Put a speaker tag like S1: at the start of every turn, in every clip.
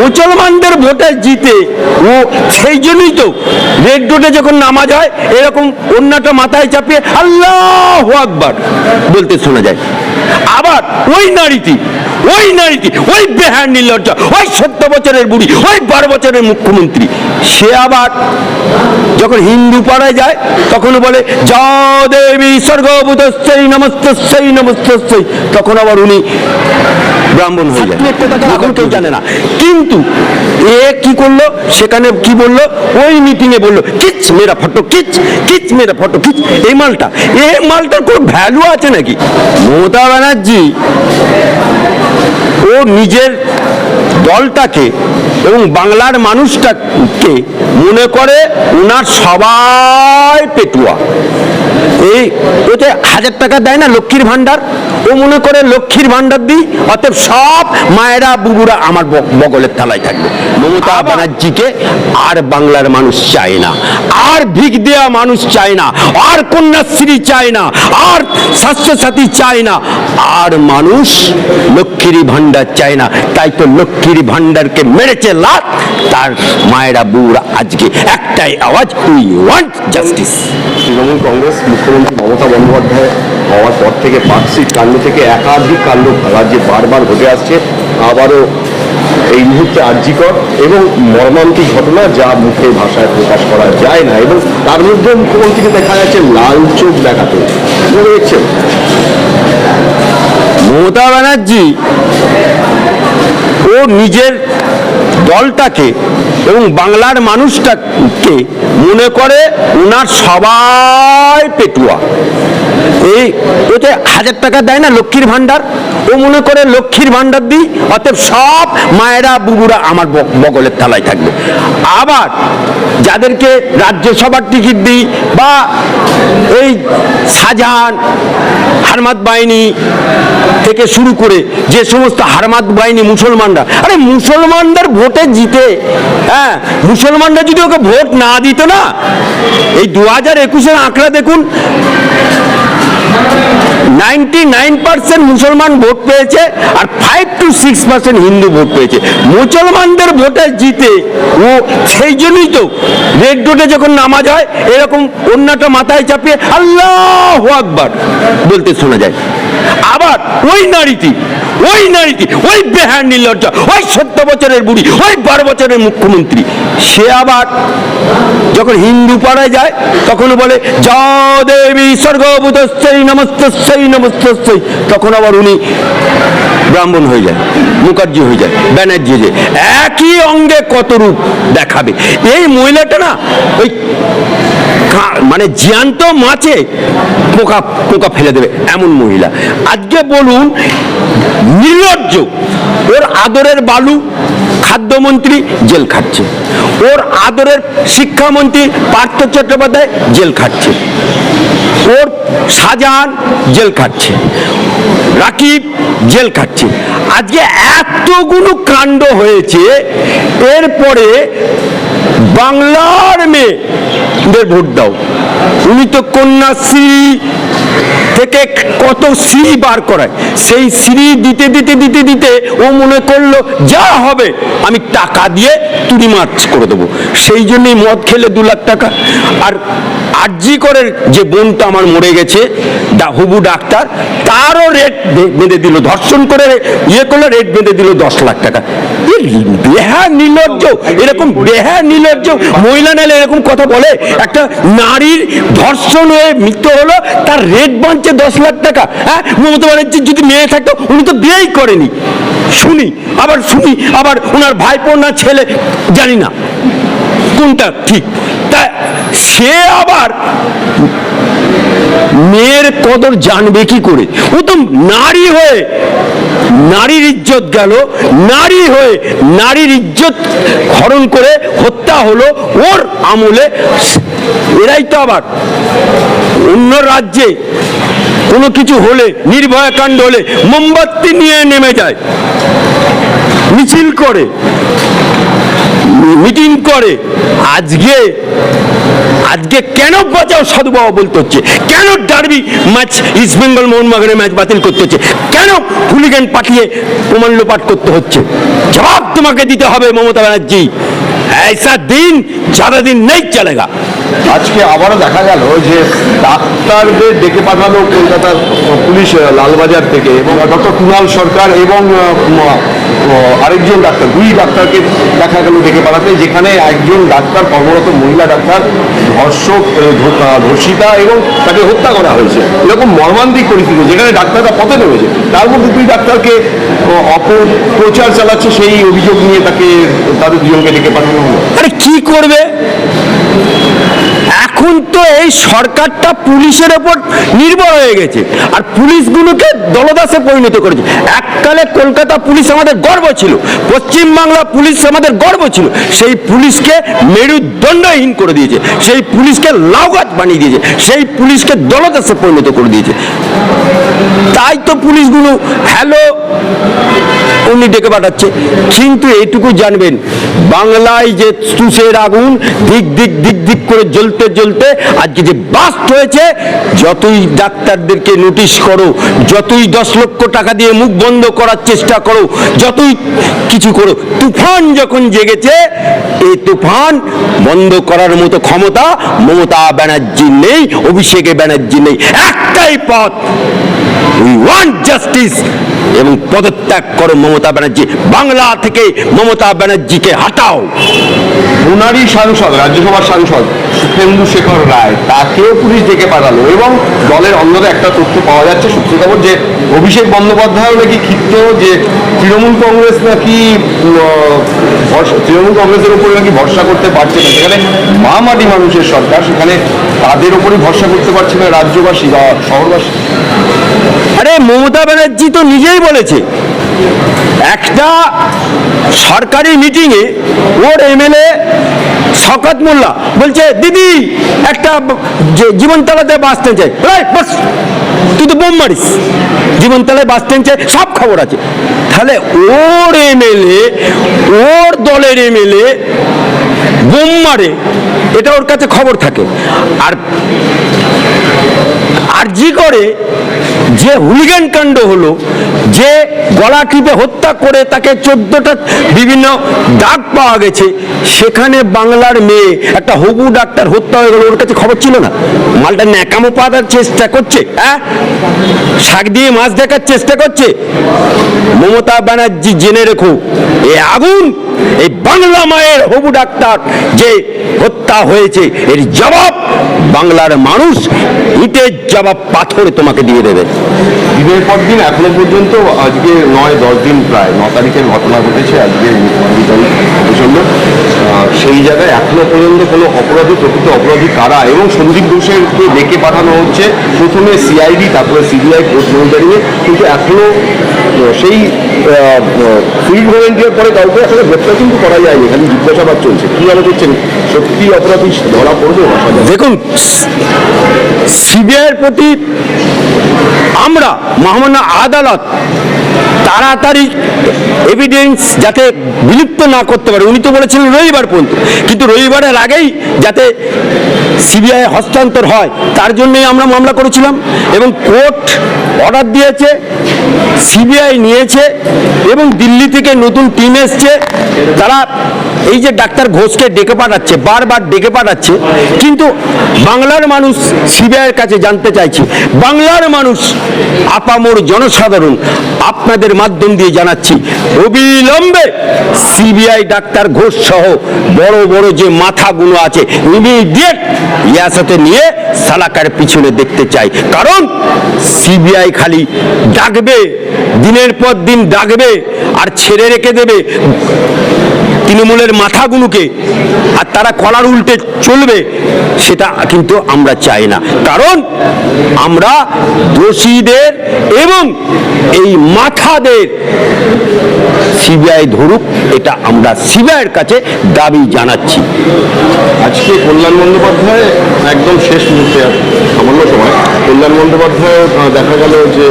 S1: মুসলমানদের ভোটে জিতে, ও সেই জন্যই তো রেড রোডে যখন নামাজ হয়, এরকম অন্যটা মাথায় চাপিয়ে আল্লাহ আকবার বলতে শোনা যায়। আবার ওই নারীটি ওই নারীটি, ওই বেহার নির্লজ্জা, ওই সত্তর বছরের বুড়ি, ওই বারো বছরের মুখ্যমন্ত্রী, সে আবার যখন হিন্দু পাড়ায় যায়, তখন বলে যা দেবী স্বর্গভূতস্যই নমস্তস্যই নমস্তস্যই। তখন আবার উনি ব্রাহ্মণ হয়ে যায়। এখন কেউ জানে না। কিন্তু এ কি করল? সেখানে কি বলল? ওই মিটিং এ বলল কিচ মেরা ফটো কিচ কিচ মেরা ফটো কিচ। এই মালটা এই মালটার কোনো ভ্যালু আছে নাকি? মমতা ব্যানার্জি ও নিজের দলটাকে এবং বাংলার মানুষটাকে মনে করে ওনার সবাই পেটুয়া। এই ওতে হাজার টাকা দেয় না লক্ষ্মীর ভান্ডার ও মনে করে লক্ষ্মীর ভান্ডার দিই অতএব সব মায়েরা বুবুরা আমার বগলের থালায় থাকবে। মমতা ব্যানার্জিকে আর বাংলার মানুষ চায় না আর ভিক দেওয়া মানুষ চায় না আর কন্যাশ্রী চায় না আর স্বাস্থ্যসাথী চায় না আর মানুষ লক্ষ্মীর ভান্ডার চায় না। তাই তো লক্ষ্মীর ভান্ডারকে মেরেছে লাত তার মায়েরা বুবুরা আজকে একটাই আওয়াজ we want justice
S2: Trinamool Congress মুখ্যমন্ত্রী মমতা বন্দ্যোপাধ্যায় হওয়ার পর থেকে পার্কশিট কাণ্ড থেকে একাধিক কাণ্ড রাজ্যে বারবার ঘটে আসছে। আবারও এই মুহূর্তে আর্যিকর এবং মর্মান্তিক ঘটনা যা মুখে ভাষায় প্রকাশ করা যায় না এবং তার মধ্যে মুখ্যমন্ত্রীকে দেখা যাচ্ছে লাল চোখ দেখাতে। দেখছেন
S1: মমতা ব্যানার্জি ও নিজের দলটাকে এবং বাংলার মানুষটাকে মনে করে ওনার সবাই পেটুয়া। এই ওতে হাজার টাকা দেয় না লক্ষ্মীর ভান্ডার ও মনে করে লক্ষ্মীর ভান্ডার দিই, অতএব সব মায়েরা বুবুরা আমার বগলের থালায় থাকবে। আবার যাদেরকে রাজ্যসভার টিকিট দিই বা এই শাহজাহান হারমাত বাহিনী থেকে শুরু করে যে সমস্ত হারমাত বাহিনী মুসলমানরা, আরে মুসলমানদের ভোটে জিতে হ্যাঁ মুসলমানরা যদি ওকে ভোট না দিত না, এই দু হাজার একুশের আঁকড়া দেখুন নাইনটি নাইন পার্সেন্ট মুসলমান ভোট পেয়েছে আর five two six percent Hindu vote পেয়েছে। মুসলমানদের ভোটে জিতে ও সেই জন্যই তো রেড রোডে যখন নামাজ হয়, এরকম অন্যটা মাথায় চাপিয়ে আল্লাহ আকবার বলতে শোনা যায়। আবার ওই নারীটি ওই নারীটি, ওই বেহার নির্লজ্জা, ওই সত্তর বছরের বুড়ি, ওই বারো বছরের মুখ্যমন্ত্রী। সে আবার যখন হিন্দু পাড়ায় যায়, তখন বলে যা দেবী স্বর্গভূতস্যই, নমস্তস্যই নমস্তস্যই। তখন আবার উনি ব্রাহ্মণ হয়ে যায়, মুখার্জি হয়ে যায়, ব্যানার্জি হয়ে যায়। একই অঙ্গে কত রূপ দেখাবে। এই মহিলাটা না, ওই মানে জ্যান্ত মাছে পোকা পোকা ফেলে দেবে এমন মহিলা। আজকে বলুন, নির্লজ্জ। ওর আদরের বালু খাদ্যমন্ত্রী জেল খাচ্ছে। ওর আদরের শিক্ষামন্ত্রী পার্থ চট্টোপাধ্যায় জেল খাচ্ছে। ওর শাহজাহান জেল খাচ্ছে। রাকিব জেল খাচ্ছে। আজকে এতগুলো কাণ্ড হয়েছে, এরপরে বাংলার মেয়েদের ভোট দাও। উনি তো কন্যাশ্রী কত শ্রী বার করায়। সেই শ্রী দিতে দিতে দিতে দিতে ও মনে করল, যা হবে, আমি টাকা দিয়ে তুড়ি মার্চ করে দেবো। সেই জন্যই মদ খেলে দু লাখ টাকা। আর আরজি করের যে বোনটা আমার মরে গেছে হবু ডাক্তার, তারও রেট বেঁধে দিল। ধর্ষণ করে ইয়ে করলে রেট বেঁধে দিল দশ লাখ টাকা। বেহা নির্লজ্জ। এরকম বেহা নির্লজ্জ মহিলা নালে এরকম কথা বলে। একটা নারীর ধর্ষণ হয়ে মৃত্যু হলো, তার রেট বাঁধছে দশ লাখ টাকা। হ্যাঁ মমতা ব্যানার্জির যদি মেয়ে থাকতো, উনি তো বিয়েই করেনি। শুনি, আবার শুনি, আবার ওনার ভাইপো না ছেলে, জানি না কোনটা ঠিক। তা সে আবার মেয়ের কদর জানবে কি করে? ও তো নারী হয়ে, নারীর ইজ্জত গেল, নারী হয়ে নারীর ইজ্জত হরণ করে হত্যা হলো, ওর আমলে এরাই তো আবার অন্য রাজ্যে কোনো কিছু হলে নির্ভয়া কাণ্ড হলে মোমবাতি নিয়ে নেমে যায় মিছিল করে মিটিং করে আজকে আজকে কেন বাঁচাও সাধু বাবা বলতে হচ্ছে কেন ডার্বি ম্যাচ ইস্ট বেঙ্গল মোহনবাগানের ম্যাচ বাতিল করতে হচ্ছে কেন হুলিগান পাঠিয়ে প্রমাণ লোপাট করতে হচ্ছে জবাব তোমাকে দিতে হবে মমতা ব্যানার্জি ऐसा दिन ज्यादा दिन नहीं चलेगा
S2: আজকে আবারও দেখা গেল যে ডাক্তারদের ডেকে পাঠালো কলকাতার পুলিশ লালবাজার থেকে এবং ডক্টর কুণাল সরকার এবং আরেকজন ডাক্তার, দুই ডাক্তারকে দেখা গেল ডেকে পাঠাতে, যেখানে একজন ডাক্তার, কর্মরত মহিলা ডাক্তার, ধর্ষক ধর্ষিতা এবং তাকে হত্যা করা হয়েছে। এরকম মর্মান্তিক পরিস্থিতি, যেখানে ডাক্তাররা পথে নেমেছে, তার মধ্যে দুই ডাক্তারকে অপপ্রচার চালাচ্ছে সেই অভিযোগ নিয়ে তাকে, তাদের দুজনকে ডেকে পাঠানো হলো।
S1: আরে কি করবে? এখন তো এই সরকারটা পুলিশের ওপর নির্ভর হয়ে গেছে। আর পুলিশগুলোকে দলদাসে পরিণত করেছে। এককালে কলকাতা পুলিশ আমাদের গর্ব ছিল, পশ্চিমবাংলা পুলিশ আমাদের গর্ব ছিল। সেই পুলিশকে মেরুদণ্ডহীন করে দিয়েছে, সেই পুলিশকে লাউগাছ বানিয়ে দিয়েছে, সেই পুলিশকে দলদাসে পরিণত করে দিয়েছে। তাই তো পুলিশগুলো হ্যালো উনি ডেকে পাঠাচ্ছে। কিন্তু এইটুকু জানবেন, বাংলায় যে তুষের আগুন দিক দিক দিক দিক করে জ্বলতে জ্বলতে আজকে যে বাস্ট হয়েছে, যতই ডাক্তারদেরকে নোটিশ করো, যতই দশ লক্ষ টাকা দিয়ে মুখ বন্ধ করার চেষ্টা করো, যতই কিছু করো, তুফান যখন জেগেছে, এই তুফান বন্ধ করার মতো ক্ষমতা মমতা ব্যানার্জির নেই, অভিষেকে ব্যানার্জি নেই। একটাই পথ উই ওয়ান্ট জাস্টিস এবং পদত্যাগ করো মমতা ব্যানার্জি। বাংলা থেকে মমতা ব্যানার্জিকে হাটাও।
S2: ওনারই সাংসদ, রাজ্যসভার সাংসদ সুখেন্দু শেখর রায়, তাকেও পুলিশ ডেকে পাঠালো এবং দলের অন্যদের একটা তথ্য পাওয়া যাচ্ছে, সূত্র খবর যে অভিষেক বন্দ্যোপাধ্যায়ও নাকি ক্ষিপ্ত যে তৃণমূল কংগ্রেস নাকি তৃণমূল কংগ্রেসের উপরে নাকি ভরসা করতে পারছে না। সেখানে মামাটি মানুষের সরকার, সেখানে তাদের উপরই ভরসা করতে পারছে না রাজ্যবাসী বা শহরবাসী।
S1: মমতা ব্যানার্জি তো নিজেই বলেছে, একটা সরকারি মিটিংয়ে ওর এমএলএ শকত মোল্লা বলছে, দিদি, একটা জীবনতলাতে বাস স্ট্যান্ড চাই। বাস, তুই তো বোম মারিস। জীবনতলায় বাস স্ট্যান্ড চাই, সব খবর আছে। তাহলে ওর এমএলএ ওর দলের এমএলএ বোম মারে, এটা ওর কাছে খবর থাকে। আর আর জি করে যে হুলিগান কাণ্ড হলো, যে গলা টিপে হত্যা করে তাকে চোদ্দটা বিভিন্ন দাগ পাওয়া গেছে, সেখানে বাংলার মেয়ে, একটা হবু ডাক্তার হত্যা হয়ে গেল, ওর কাছে খবর ছিল না? মালটা ন্যাকামো পাতার চেষ্টা করছে হ্যাঁ শাক দিয়ে মাছ দেখার চেষ্টা করছে। মমতা ব্যানার্জি জেনে রেখো, এ আগুন, এই বাংলা মায়ের হবু ডাক্তার যে হত্যা হয়েছে, এর জবাব বাংলার মানুষ, ইটের জবাব পাথরে তোমাকে দিয়ে দেবে।
S2: দিনের পর দিন এখনও পর্যন্ত, আজকে নয়, দশ দিন প্রায়, ন তারিখের ঘটনা ঘটেছে আজকে প্রচণ্ড সেই জায়গায় এখনও পর্যন্ত কোনো অপরাধী, প্রকৃত অপরাধী কারা? এবং সন্দীপ ঘোষেরকে ডেকে পাঠানো হচ্ছে। প্রথমে সিআইডি তারপরে সিবিআই কোর্ট মনিটারিংয়ে কিন্তু এখনও সেই ফিল্ড ভলেন্টিয়ার পরে কাউকে আসলে গ্রেপ্তার কিন্তু করা যায়নি। খালি জিজ্ঞাসাবাদ চলছে। কী মনে করছেন সত্যি অপরাধী ধরা পড়বে?
S1: দেখুন, সিবিআইয়ের প্রতি আমরা মহামান্য আদালত তাড়াতাড়ি এভিডেন্স যাতে বিলুপ্ত না করতে পারে। উনি তো বলেছিলেন রবিবার পর্যন্ত। কিন্তু রবিবারের আগেই যাতে সিবিআই হস্তান্তর হয়, তার জন্যই আমরা মামলা করেছিলাম এবং কোর্ট অর্ডার দিয়েছে। সিবিআই নিয়েছে এবং দিল্লি থেকে নতুন টিম এসছে। তারা এই যে ডাক্তার ঘোষকে ডেকে পাঠাচ্ছে, বারবার ডেকে পাঠাচ্ছে, কিন্তু বাংলার মানুষ সিবিআইয়ের কাছে জানতে চাইছে। বাংলার মানুষ আপামোর জনসাধারণ আপনাদের মাধ্যম দিয়ে জানাচ্ছি, অবিলম্বে সিবিআই ডাক্তার ঘোষ সহ বড় বড় যে মাথাগুলো আছে ইমিডিয়েট ইয়াসাতে নিয়ে সালাকার পিছনে দেখতে চাই। কারণ সিবিআই খালি ডাকবে দিনের পর দিন ডাকবে আর ছেড়ে রেখে দেবে তৃণমূলের মাথাগুলোকে। আর তারা কলার উল্টে চলবে, সেটা কিন্তু আমরা চাই না। কারণ আমরা দোষীদের এবং এই মাথাদের সিবিআই ধরুক, এটা আমরা সিবিআইয়ের কাছে দাবি জানাচ্ছি।
S2: আজকে কল্যাণ বন্দ্যোপাধ্যায় একদম শেষ মুহূর্তে সামান্য সময়। কল্যাণ বন্দ্যোপাধ্যায় দেখা গেল যে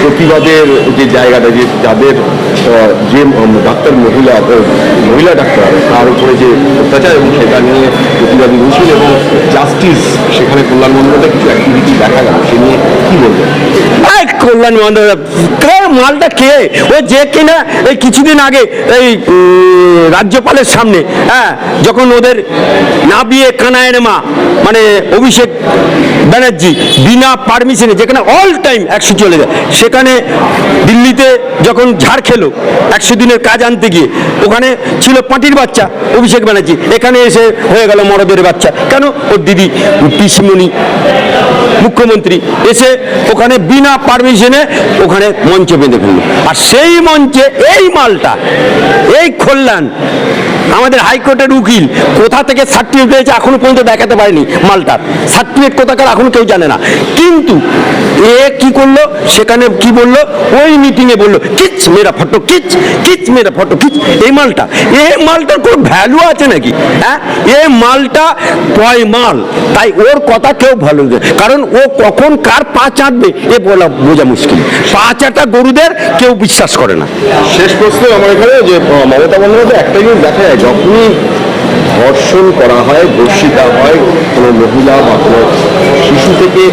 S2: প্রতিবাদের যে জায়গাটা, যে যাদের যে ডাক্তার মহিলা মহিলা ডাক্তার, তার উপরে যে অত্যাচার এবং সেটা নিয়ে প্রতিবাদী মিছিল এবং জাস্টিস সেখানে কল্যাণ বন্দ্যোপাধ্যায় কিছু অ্যাক্টিভিটি দেখা গেল, সে নিয়ে কি বলবেন?
S1: কল্যাণ বন্দ্যোপাধ্যায় মালটা কে? ও যে কিনা এই কিছুদিন আগে এই রাজ্যপালের সামনে হ্যাঁ যখন ওদের না বিয়ে কানায়ের মা মানে অভিষেক ব্যানার্জি বিনা পারমিশনে যেখানে অল টাইম একশো চলে যায়, সেখানে দিল্লিতে যখন ঝাড় খেলো একশো দিনের কাজ আনতে গিয়ে, ওখানে ছিল পাটির বাচ্চা অভিষেক ব্যানার্জি, এখানে এসে হয়ে গেল মরদের বাচ্চা। কেন? ওর দিদি পিসিমণি, মুখ্যমন্ত্রী, এসে ওখানে বিনা পারমিশনে ওখানে মঞ্চে বেঁধে ফেলল। আর সেই মঞ্চে এই মালটা এই কল্যাণ আমাদের হাইকোর্টের উকিল কোথা থেকে সার্টিফিকেট পেয়েছে এখনও পর্যন্ত দেখাতে পারেনি মালটার সার্টিফিকেট কোথাকার এখন কেউ জানে না। কিন্তু এ কি করল? সেখানে কি বলল? ওই মিটিংয়ে বলল, কিচ মেরা ফটো, কিচ কিচ মেরা ফটো, কিচ, এই মালটা, এ মালটার কোনো ভ্যালু আছে নাকি? হ্যাঁ? এ মালটা পয় মাল, তাই ওর কথা কেউ ভালো কারণ ও কখন কার পা চাটবে, এ বলা বোঝা মুশকিল। পা চাটা গরুদের কেউ বিশ্বাস করে না।
S2: শেষ প্রশ্ন আমার এখানে যে মমতা বন্দ্যোপাধ্যায় একটা জিনিস দেখা যায় যখনই ধর্ষণ করা হয় ধর্ষিতা হয়, কোনো মহিলা বা কোনো শিশু থেকে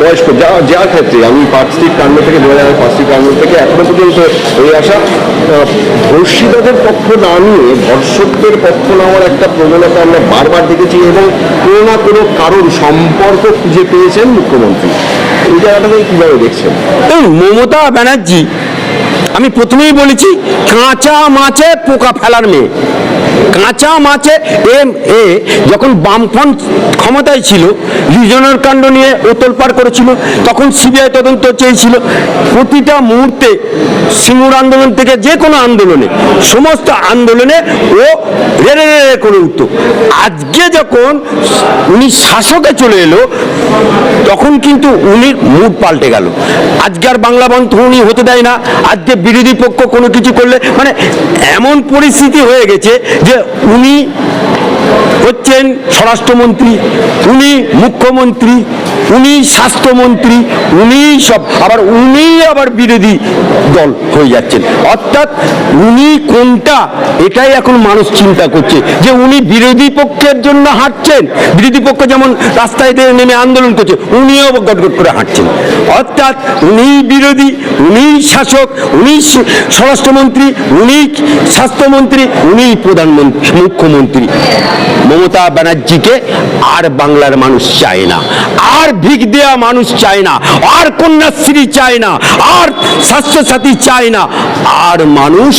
S2: বয়স্ক, যা যা ক্ষেত্রে, আমি পার্কস্ট্রিট কাণ্ড থেকে দু হাজার পার্কস্ট্রিট কাণ্ড থেকে এখনও পর্যন্ত হয়ে আসা ধর্ষিতাদের পক্ষ না নিয়ে, ধর্ষকদের পক্ষ নেওয়ার একটা প্রবণতা আমরা বারবার দেখেছি এবং কোনো না কোনো কারণ, সম্পর্ক খুঁজে পেয়েছেন মুখ্যমন্ত্রী। এই জায়গাটাকে কীভাবে দেখছেন?
S1: মমতা ব্যানার্জি আমি প্রথমেই বলেছি, কাঁচা মাছে পোকা ফেলার মেয়ে। কাঁচা মাছে এম এ যখন বামফ্রন্ট ক্ষমতায় ছিল, লিজনের কাণ্ড নিয়ে ওতলপার করেছিল, তখন সিবিআই তদন্ত চেয়েছিল, প্রতিটা মুহূর্তে সিঙ্গুর আন্দোলন থেকে যে কোনো আন্দোলনে, সমস্ত আন্দোলনে ও রেড়ে রেড়ে করে উঠত। আজকে যখন উনি শাসকে চলে এলো, তখন কিন্তু উনি মুড পাল্টে গেল। আজকে আর বাংলা বন্ধ উনি হতে দেয় না। আজকে বিরোধী পক্ষ কোনো কিছু করলে মানে এমন পরিস্থিতি হয়ে গেছে যে উনি হচ্ছেন স্বরাষ্ট্রমন্ত্রী, উনি মুখ্যমন্ত্রী, উনি স্বাস্থ্যমন্ত্রী, উনি সব, আবার উনি আবার বিরোধী দল হয়ে যাচ্ছেন। অর্থাৎ উনি কোনটা, এটাই এখন মানুষ চিন্তা করছে, যে উনি বিরোধী পক্ষের জন্য হাঁটছেন। বিরোধী পক্ষ যেমন রাস্তায় নেমে আন্দোলন করছে, উনিও গটগট করে হাঁটছেন। অর্থাৎ উনি বিরোধী, উনি শাসক, উনি স্বরাষ্ট্রমন্ত্রী, উনি স্বাস্থ্যমন্ত্রী, উনি প্রধানমন্ত্রী, মুখ্যমন্ত্রী। মমতা ব্যানার্জিকে আর বাংলার মানুষ চায় না, আর ভিক দেওয়া মানুষ চায় না, আর কন্যাশ্রী চায় না, আর স্বাস্থ্যসাথী চায় না, আর মানুষ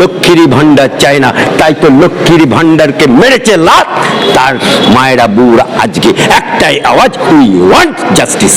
S1: লক্ষ্মীর ভাণ্ডার চায় না। তাই তো লক্ষ্মীর ভাণ্ডারকে মেরেছে লাত তার মায়েরা বুড়া আজকে একটাই আওয়াজ উই ওয়ান্ট জাস্টিস